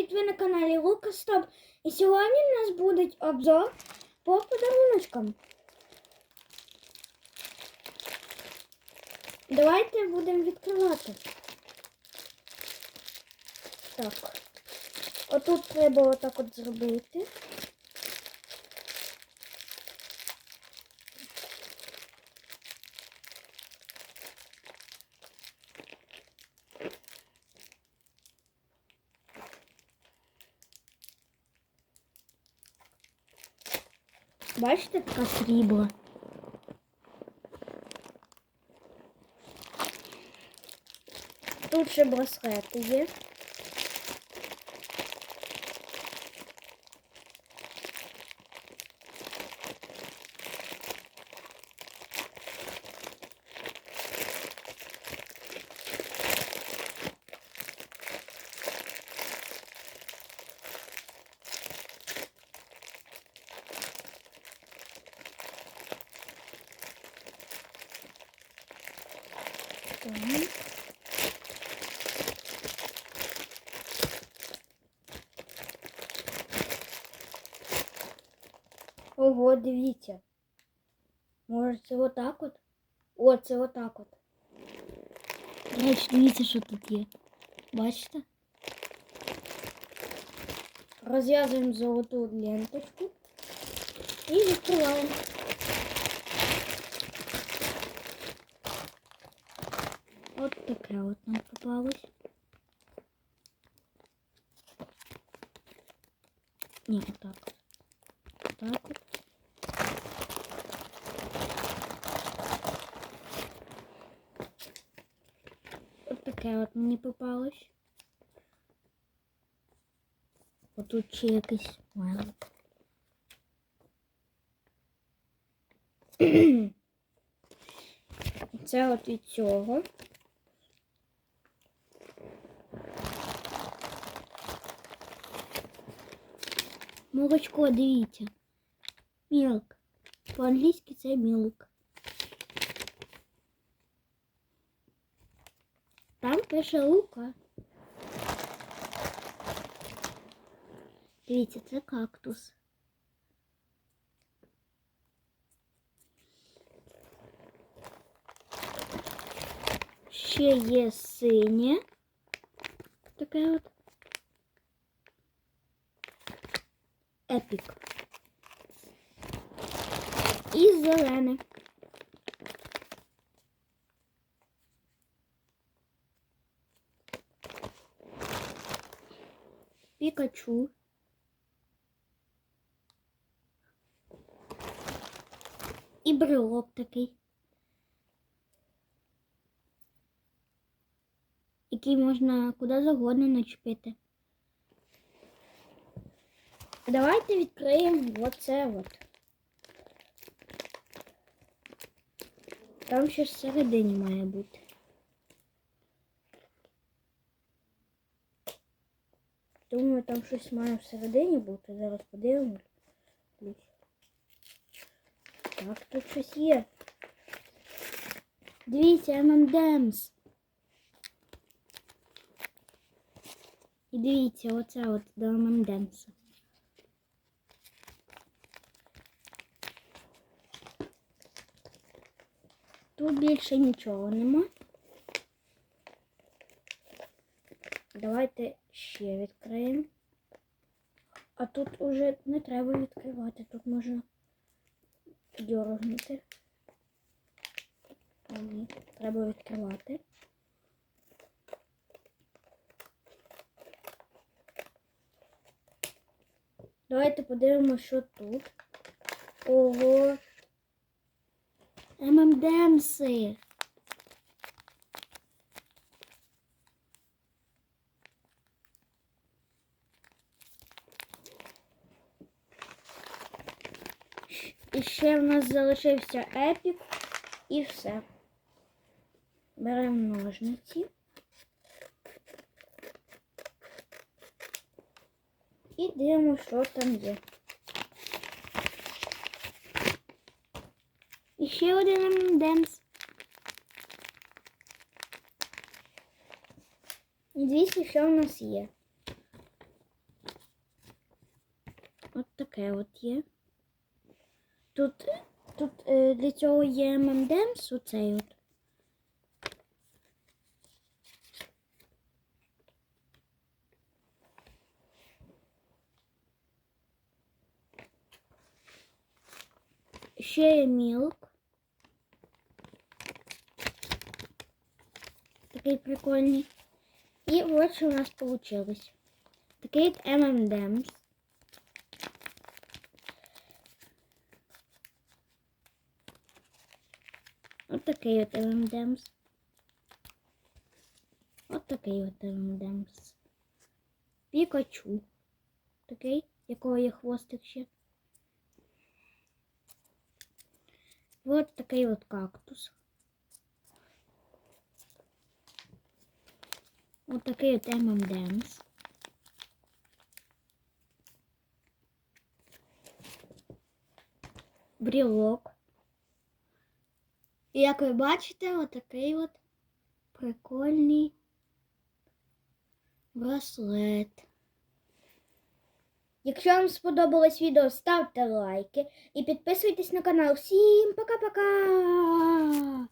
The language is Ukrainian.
привіт! Ви на каналі Лукастоп І сьогодні у нас буде обзор по подаруночкам. Давайте будемо відкривати. Так. Отут треба отак от зробити. Бачите, така срібла. Тут ще браслети є. Ого, дивіться. Може це отак от? О, це отак от. До речі, дивіться, що тут є. Бачите? Розв'язуємо золоту ленточку і відкриваємо. От таке от нам попалось. Ні, отак. от. Так от. таке от мені попалось. Отут ще якийсь мелик. Це от від цього. Молочко, дивіться. Мілк. По-англійськи це мілк. Там пише лука. Дивіться, це кактус. Ще є синє. Таке от. Епік. І зелене. Пікачу. І брелок такий. Який можна куди завгодно начепити. Давайте відкриємо оце от. Там ще всередині має бути. Думаю, там щось має всередині бути. Зараз подивимось. Так, тут щось є. Дивіться, M&M's. І дивіться, оце от до M&M's. Тут більше нічого нема. Давайте ще відкриємо. Тут уже не треба відкривати, тут можна дьоргнути. А ні, треба відкривати. Давайте подивимося, що тут. Ого. ММДМси. І ще в нас залишився епік і все. Беремо ножниці. І дивимося, що там є. І ще один демс. І дивіться, що в нас є. таке от є. Тут, тут е, для цього є ММДМС, оцей от. Ще є мілк. Такий прикольний. І от що у нас вийшло. Такий от M&M's. От такий от M&M's. От такий от M&M's. Пікачу. Такий, якого є хвостик ще. Вот такий от кактус. От такий от M&M's. Брілок. І як ви бачите, отакий от прикольний браслет. Якщо вам сподобалось відео, ставте лайки і підписуйтесь на канал. Всім пока-пока!